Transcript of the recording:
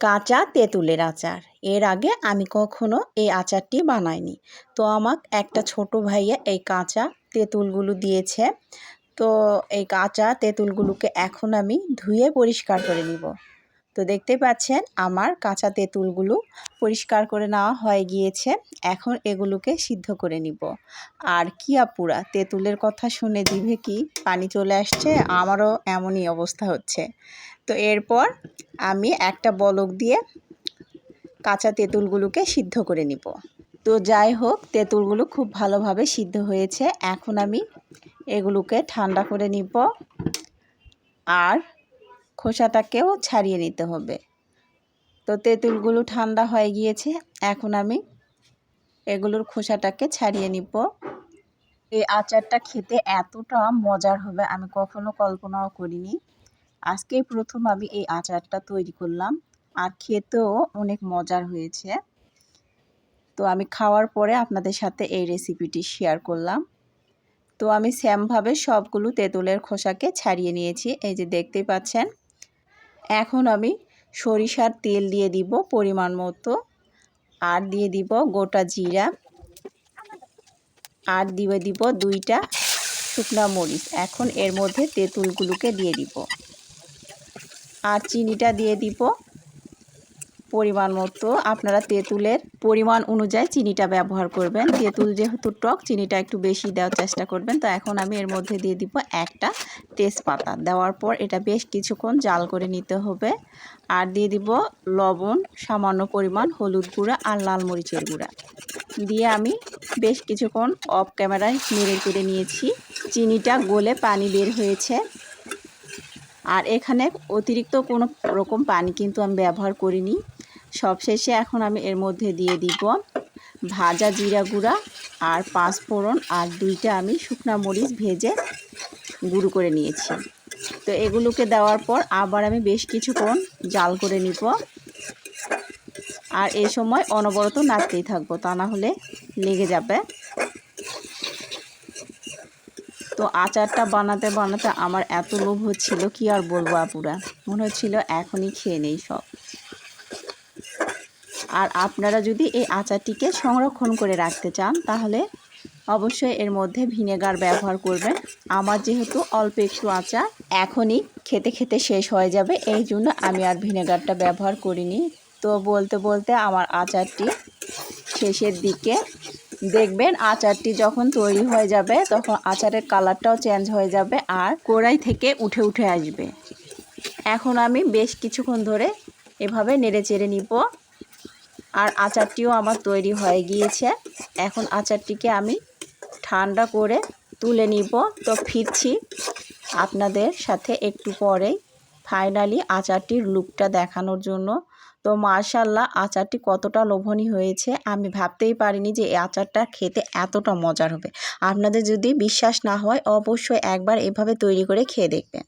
কাঁচা তেঁতুলের আচার। এর আগে আমি কখনো এই আচারটি বানাইনি। তো আমাক একটা ছোট ভাইয়া এই কাঁচা তেঁতুলগুলো দিয়েছে। তো এই কাঁচা তেঁতুলগুলোকে এখন আমি ধুয়ে পরিষ্কার করে নিব। তো দেখতে পাচ্ছেন আমার কাঁচা তেঁতুলগুলো পরিষ্কার করে নেওয়া হয়ে গিয়েছে। এখন এগুলোকে সিদ্ধ করে নিব। আর কি আপুরা, তেঁতুলের কথা শুনে জিভে কি পানি চলে আসছে? আমারও এমনই অবস্থা হচ্ছে। তো এরপর আমি একটা বলক দিয়ে কাঁচা তেঁতুলগুলোকে সিদ্ধ করে নিব। তো যাই হোক, তেঁতুলগুলো খুব ভালোভাবে সিদ্ধ হয়েছে। এখন আমি এগুলোকে ঠান্ডা করে নিব। আর খোসাটাকেও ছাড়িয়ে নিতে হবে। তো তেঁতুলগুলো ঠান্ডা হয়ে গিয়েছে, এখন আমি এগুলোর খোসাটাকে ছাড়িয়ে নিব। এই আচারটা খেতে এতটা মজার হবে আমি কখনো কল্পনাও করিনি। আজকেই প্রথম আমি এই আচারটা তৈরি করলাম আর খেতেও অনেক মজার হয়েছে। তো আমি খাওয়ার পরে আপনাদের সাথে এই রেসিপিটি শেয়ার করলাম। তো আমি স্যামভাবে সবগুলো তেঁতুলের খোসাকে ছাড়িয়ে নিয়েছি, এই যে দেখতেই পাচ্ছেন। এখন আমি সরিষার তেল দিয়ে দিব পরিমাণ মতো। আর দিয়ে দিব গোটা জিরা। আর দিয়ে দিব দুইটা শুকনা মরিচ। এখন এর মধ্যে তেঁতুলগুলোকে দিয়ে দিব। আর চিনিটা দিয়ে দিব। পরিমাণ মতো আপনারা তেঁতুলের পরিমাণ অনুযায়ী চিনিটা ব্যবহার করবেন। তেঁতুল যেহেতু টক, চিনিটা একটু বেশি দেওয়ার চেষ্টা করবেন। তো এখন আমি এর মধ্যে দিয়ে দিব একটা তেজপাতা। দেওয়ার পর এটা বেশ কিছুক্ষণ জাল করে নিতে হবে। আর দিয়ে দিব লবণ, সামান্য পরিমাণ হলুদ গুঁড়া আর লাল মরিচের গুঁড়া। দিয়ে আমি বেশ কিছুক্ষণ অফ ক্যামেরায় নেড়ে কেড়ে নিয়েছি। চিনিটা গলে পানি বের হয়েছে। আর এখানে অতিরিক্ত কোনো রকম পানি কিন্তু আমি ব্যবহার করিনি। সবশেষে এখন আমি এর মধ্যে দিয়ে দিব ভাজা জিরা গুঁড়া আর পাঁচ ফোড়ন আর দুইটা আমি শুকনা মরিচ ভেজে গুঁড়ো করে নিয়েছি। তো এগুলোকে দেওয়ার পর আবার আমি বেশ কিছুক্ষণ জাল করে নিব। আর এই সময় অনবরত নাড়তেই থাকব, তা না হলে লেগে যাবে। তো আচারটা বানাতে বানাতে আমার এত লোভ হচ্ছিল, কি আর বলব আপুরা? মনে হচ্ছিল এখনই খেয়ে নেই সব। আর আপনারা যদি এই আচারটিকে সংরক্ষণ করে রাখতে চান, তাহলে অবশ্যই এর মধ্যে ভিনেগার ব্যবহার করবেন। আমার যেহেতু অল্প একটু আচার, এখনই খেতে খেতে শেষ হয়ে যাবে, এই জন্য আমি আর ভিনেগারটা ব্যবহার করিনি। তো বলতে বলতে আমার আচারটি শেষের দিকে দেখবেন আচারটি যখন তৈরি হয়ে যাবে, তখন আচারের কালারটাও চেঞ্জ হয়ে যাবে আর কড়াই থেকে উঠে উঠে আসবে। এখন আমি বেশ কিছুক্ষণ ধরে এভাবে নেড়ে চেড়ে নিব। আর আচারটিও আমার তৈরি হয়ে গিয়েছে। এখন আচারটিকে আমি ঠান্ডা করে তুলে নিব। তো ফিরছি আপনাদের সাথে একটু পরেই ফাইনালি আচারটির লুকটা দেখানোর জন্য। তো মার্শাল্লাহ আচারটি কতটা লোভনীয় হয়েছে আমি ভাবতেই পারিনি যে এই আচারটা খেতে এতটা মজার হবে। আপনাদের যদি বিশ্বাস না হয়, অবশ্যই একবার এভাবে তৈরি করে খেয়ে দেখবেন।